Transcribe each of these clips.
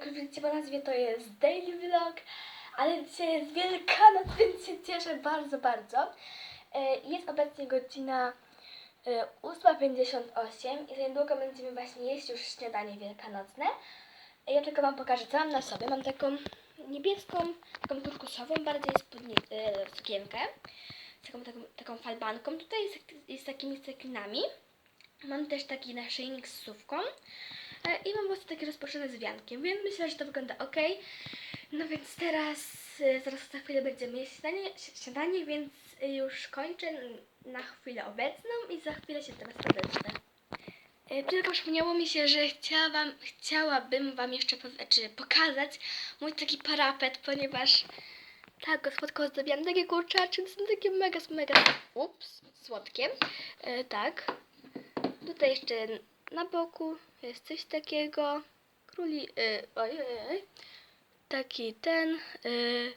jak już widzicie po nazwie to jest daily vlog, ale dzisiaj jest Wielkanoc, więc się cieszę bardzo, bardzo. E, Jest obecnie godzina e, 8.58 i za niedługo będziemy właśnie jeść już śniadanie wielkanocne. E, Ja tylko Wam pokażę, co mam na sobie. Mam taką niebieską, taką turkusową, bardziej spodni, e, sukienkę z taką, taką, taką falbanką. Tutaj jest, jest takimi ceklinami. Mam też taki naszyjnik z sówką e, i mam prostu takie rozproszone z wiankiem, więc myślę, że to wygląda ok. No więc teraz, e, zaraz za chwilę będziemy jeść śniadanie, śniadanie więc e, już kończę na chwilę obecną i za chwilę się teraz odezwę. E, Tylko przypomniało mi się, że chciałam, chciałabym Wam jeszcze czy pokazać mój taki parapet, ponieważ tak, gospodko zdobiłam takie kurczaczki, są takie mega, mega, ups, słodkie, e, tak. Tutaj jeszcze na boku jest coś takiego. Króli. Yy, ojej. Taki ten. Yy,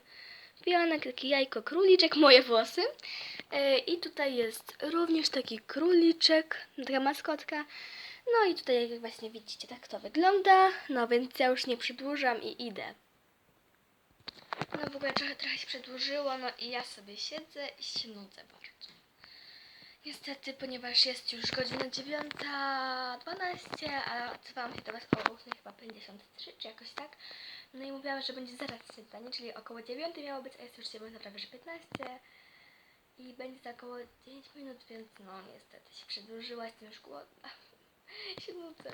pionek, taki jajko, króliczek, moje włosy. Yy, I tutaj jest również taki króliczek, taka maskotka. No i tutaj, jak właśnie widzicie, tak to wygląda. No więc ja już nie przedłużam i idę. No w ogóle trochę, trochę się przedłużyło, no i ja sobie siedzę i się nudzę bardzo. Niestety, ponieważ jest już godzina 9.12, a odzywałam się do Was o 8, chyba 53, czy jakoś tak. No i mówiłam, że będzie zaraz śniadanie, czyli około 9 miało być, a jest już 9, prawie że 15. I będzie za około 9 minut, więc no niestety się przedłużyła, jestem już głodna. się nudzę.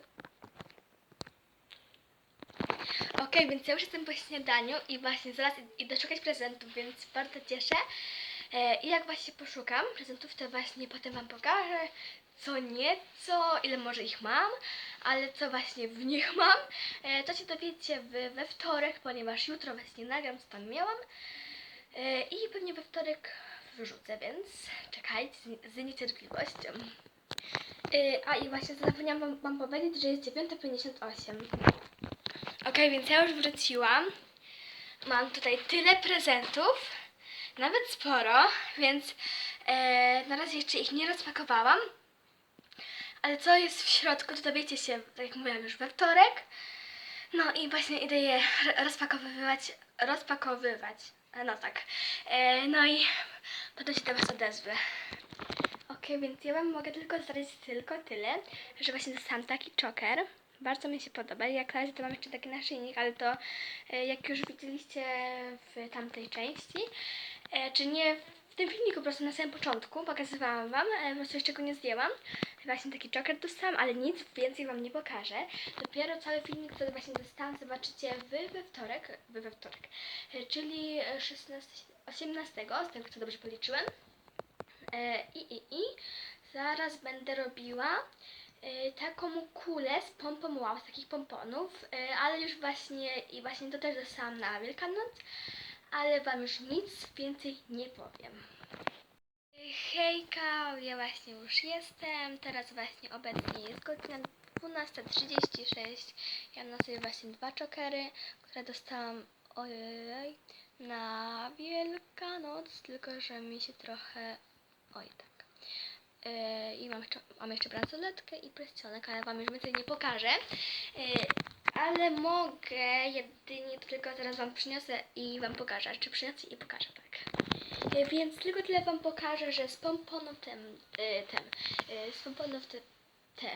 Okej, więc ja już jestem po śniadaniu i właśnie zaraz idę szukać prezentów, więc bardzo cieszę. E, I jak właśnie poszukam prezentów, to właśnie potem Wam pokażę co nieco, ile może ich mam, ale co właśnie w nich mam, e, to się dowiecie w, we wtorek, ponieważ jutro właśnie nagram, co tam miałam e, i pewnie we wtorek wrzucę, więc czekajcie z, niecierpliwością. A i właśnie zapomniałam wam, wam powiedzieć, że jest 9.58. Okej, więc ja już wróciłam. Mam tutaj tyle prezentów nawet sporo, więc e, na razie jeszcze ich nie rozpakowałam. Ale co jest w środku, to dowiecie się, tak jak mówiłam, już we wtorek. No i właśnie idę je ro- rozpakowywać, rozpakowywać. E, No tak. E, no i potem się do Was odezwę. Okej, więc ja Wam mogę tylko zdradzić tylko tyle, że właśnie dostałam taki czoker. Bardzo mi się podoba. Jak na razie to mam jeszcze taki naszyjnik, ale to e, jak już widzieliście w tamtej części, e, czy nie w tym filmiku, po prostu na samym początku pokazywałam Wam, e, po prostu jeszcze go nie zdjęłam. Właśnie taki czoker dostałam, ale nic więcej Wam nie pokażę. Dopiero cały filmik, który właśnie dostałam, zobaczycie wy we wtorek, wy we wtorek, czyli e, 16, 18, z tego co dobrze policzyłem. I, i, i zaraz będę robiła taką kulę z pompą wow, z takich pomponów, e, ale już właśnie i właśnie to też dostałam na Wielkanoc, ale Wam już nic więcej nie powiem. Hejka, ja właśnie już jestem, teraz właśnie obecnie jest godzina 12.36, ja mam na sobie właśnie dwa czokery, które dostałam, ojej, na Wielkanoc, tylko że mi się trochę, oj tak. Yy, I mam jeszcze, mam jeszcze bransoletkę i presjonek, ale Wam już więcej nie pokażę. Yy, ale mogę jedynie tylko teraz Wam przyniosę i Wam pokażę. Czy przyniosę i pokażę, tak. Yy, więc tylko tyle Wam pokażę, że z pomponów tem, tem z pomponów te, te,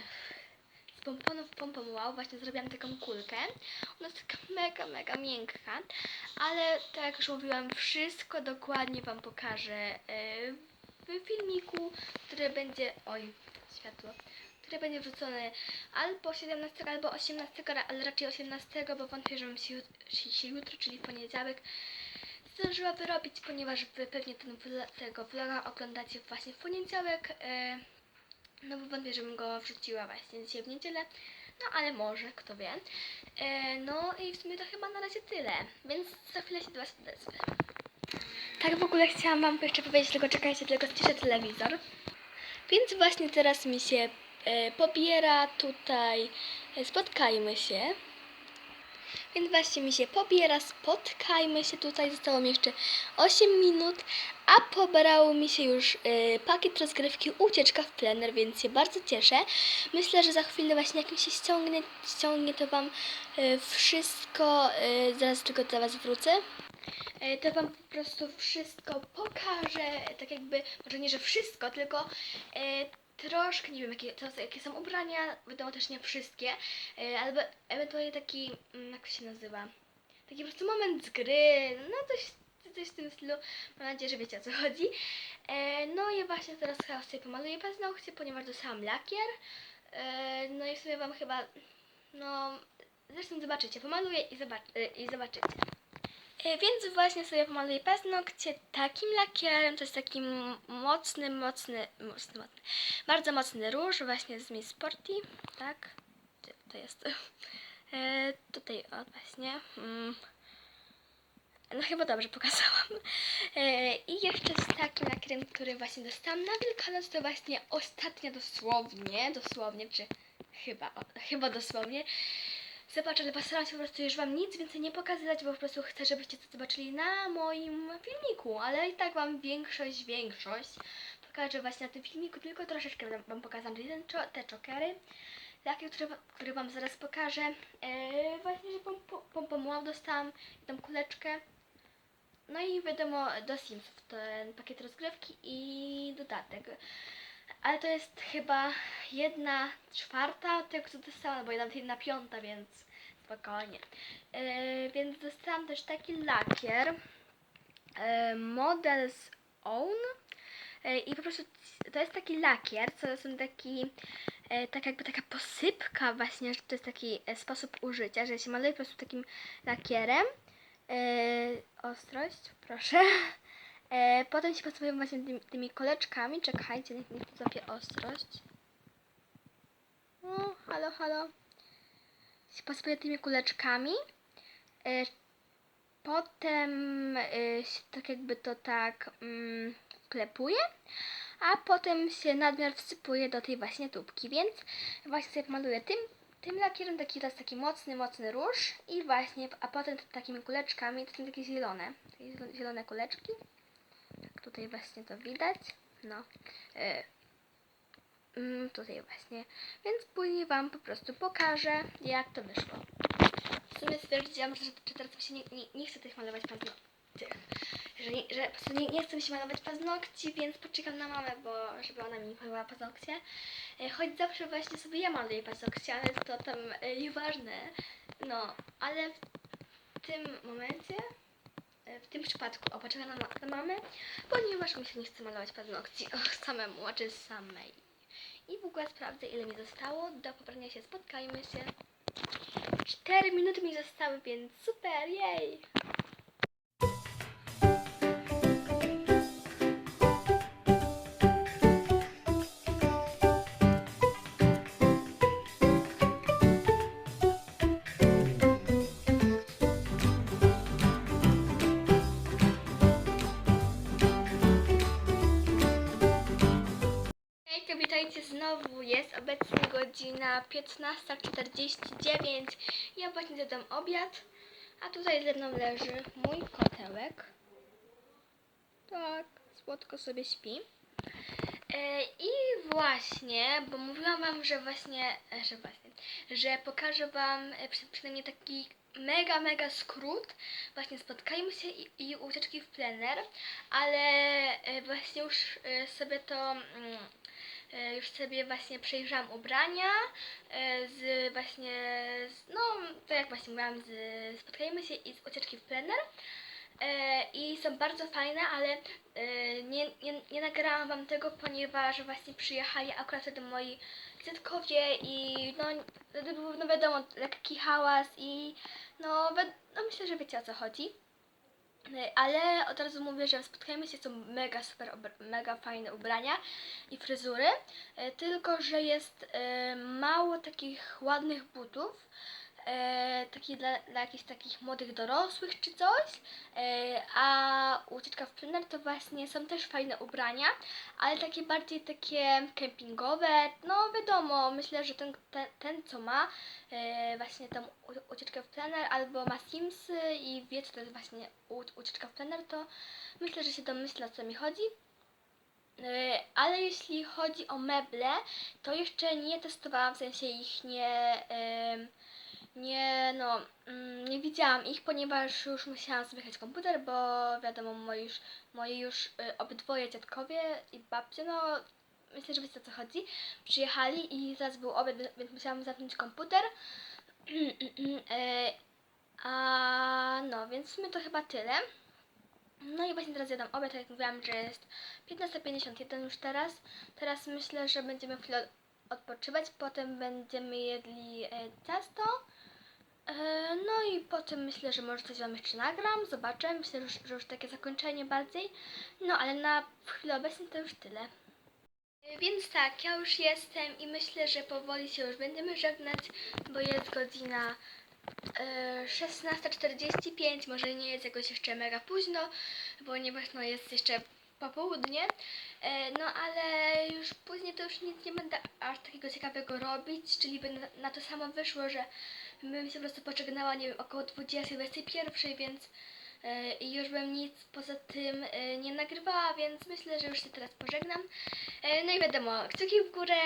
z pomponów pompą wow właśnie zrobiłam taką kulkę. Ona jest taka mega, mega miękka, ale tak jak już mówiłam, wszystko dokładnie Wam pokażę yy, w filmiku, który będzie, oj, światło, który będzie wrzucony albo 17, albo 18, ra- ale raczej 18, bo wątpię, żebym się, się, jutro, czyli w poniedziałek, zdążyła wyrobić, ponieważ wy pewnie ten tego vloga oglądacie właśnie w poniedziałek, e, no bo wątpię, żebym go wrzuciła właśnie dzisiaj w niedzielę, no ale może, kto wie. E, no i w sumie to chyba na razie tyle, więc za chwilę się do Was odezwę. Tak w ogóle chciałam Wam jeszcze powiedzieć, tylko czekajcie, tylko ściszę telewizor. Więc właśnie teraz mi się e, pobiera tutaj. E, spotkajmy się. Więc właśnie mi się pobiera, spotkajmy się tutaj, zostało mi jeszcze 8 minut, a pobrało mi się już y, pakiet rozgrywki Ucieczka w plener, więc się bardzo cieszę. Myślę, że za chwilę właśnie jak mi się ściągnie, ściągnie to Wam y, wszystko, y, zaraz tylko do Was wrócę. Y, To Wam po prostu wszystko pokażę, tak jakby, może nie, że wszystko, tylko y, troszkę, nie wiem, jakie, to, jakie są ubrania, wiadomo też nie wszystkie, y, albo ewentualnie taki, mm, jak się nazywa, taki po prostu moment z gry, no coś, coś w tym stylu, mam nadzieję, że wiecie o co chodzi. E, no i właśnie teraz chyba sobie pomaluję paznokcie, ponieważ dostałam lakier, e, no i sobie Wam chyba, no, zresztą zobaczycie, pomaluję i, zobac i zobaczycie. E, Więc właśnie sobie pomaluję paznokcie takim lakierem, to jest taki mocny, mocny, mocny, mocny, bardzo mocny róż właśnie z Miss Sporty, tak, Gdzie to jest, e, tutaj o właśnie, mm. no chyba dobrze pokazałam, e, i jeszcze z takim lakierem, który właśnie dostałam na Wielkanoc, to właśnie ostatnio dosłownie, dosłownie, czy chyba, o, chyba dosłownie, Zobacz, ale postaram się po prostu już Wam nic więcej nie pokazywać, bo po prostu chcę, żebyście to zobaczyli na moim filmiku, ale i tak Wam większość, większość pokażę właśnie na tym filmiku, tylko troszeczkę wam- pokazam ten, te czokery, takie, które, które Wam zaraz pokażę. Eee, właśnie, że pom, pom, dostałam tą kuleczkę. No i wiadomo, do Simsów ten pakiet rozgrywki i dodatek. Ale to jest chyba jedna czwarta tego, co dostałam, albo nawet jedna piąta, więc spokojnie. Yy, więc dostałam też taki lakier yy, Models Own yy, i po prostu to jest taki lakier, co są taki tak jakby taka posypka właśnie, że to jest taki e, sposób użycia, że się maluje po prostu takim lakierem. Yy, ostrość, proszę. E, potem się posługuję właśnie tymi, tymi koleczkami. Czekajcie, niech niech złapię ostrość. O, halo, halo. Się posługuję tymi kuleczkami. E, potem e, się tak jakby to tak mm, wklepuje. A potem się nadmiar wsypuje do tej właśnie tubki, więc właśnie sobie maluję tym, tym lakierem, taki jest taki mocny, mocny róż i właśnie, a potem takimi kuleczkami, to są takie zielone, takie zielone kuleczki. Tutaj właśnie to widać. No. Mm, tutaj właśnie. Więc później Wam po prostu pokażę, jak to wyszło. W sumie stwierdziłam, że, że teraz się nie, nie, nie chcę tych malować paznokci. Że, że po prostu nie, nie chcę się malować paznokci, więc poczekam na mamę, bo żeby ona mi malowała paznokcie. E, choć zawsze właśnie sobie ja maluję paznokcie, ale to tam e, nieważne. No, ale w tym momencie w tym przypadku o, poczekam na, na mamę, ponieważ mi się nie chce malować paznokci och, samemu, a czy samej. I w ogóle sprawdzę, ile mi zostało. Do pobrania się spotkajmy się. 4 minuty mi zostały, więc super, jej! Witajcie znowu. Jest obecnie godzina 15.49. Ja właśnie zjadam obiad, a tutaj ze mną leży mój kotełek. Tak, słodko sobie śpi. E, I właśnie, bo mówiłam wam, że właśnie, e, że właśnie, że pokażę wam e, przy, przynajmniej taki mega, mega skrót. Właśnie spotkajmy się i, i ucieczki w plener, ale właśnie już sobie to mm, już sobie właśnie przejrzałam ubrania e, z właśnie, z, no to jak właśnie mówiłam, z spotkajmy się i z ucieczki w plener. E, I są bardzo fajne, ale e, nie, nie, nie nagrałam wam tego, ponieważ właśnie przyjechali akurat wtedy moi dziadkowie i no, wtedy był, no wiadomo, lekki hałas i no, no myślę, że wiecie o co chodzi. E, Ale od razu mówię, że spotkajmy się, są mega super, mega fajne ubrania i fryzury, e, tylko że jest e, mało takich ładnych butów, e, taki dla, dla jakichś takich młodych dorosłych czy coś, e, a ucieczka w plener to właśnie są też fajne ubrania, ale takie bardziej takie kempingowe, no wiadomo, myślę, że ten, ten, ten co ma e, właśnie u- ucieczkę w plener albo ma Simsy i wie co to jest właśnie u, ucieczka w plener, to myślę, że się domyśla o co mi chodzi. E, Ale jeśli chodzi o meble, to jeszcze nie testowałam, w sensie ich nie, nie, no, mm, nie widziałam ich, ponieważ już musiałam jechać komputer, bo wiadomo, moi już, moi już y, obydwoje dziadkowie i babcie, no, myślę, że wiecie o co chodzi, przyjechali i zaraz był obiad, więc- musiałam zamknąć komputer. E, A no, więc sumie to chyba tyle. No i właśnie teraz jadam obiad, tak jak mówiłam, że jest 15.51 już teraz. Teraz myślę, że będziemy chwilę odpoczywać, potem będziemy jedli e, ciasto. E, no i potem myślę, że może coś Wam jeszcze nagram, zobaczę. Myślę, że już, że już takie zakończenie bardziej. No ale na chwilę obecną to już tyle. E, Więc tak, ja już jestem i myślę, że powoli się już będziemy żegnać, bo jest godzina e, 16.45, może nie jest jakoś jeszcze mega późno, ponieważ no jest jeszcze popołudnie, e, no ale już później to już nic nie będę aż takiego ciekawego robić, czyli by na, to samo wyszło, że bym się po prostu pożegnała, nie wiem, około 20-21, więc e, już bym nic poza tym e, nie nagrywała, więc myślę, że już się teraz pożegnam. No i wiadomo, kciuki w górę,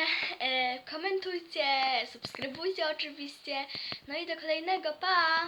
komentujcie, subskrybujcie oczywiście. No i do kolejnego, pa!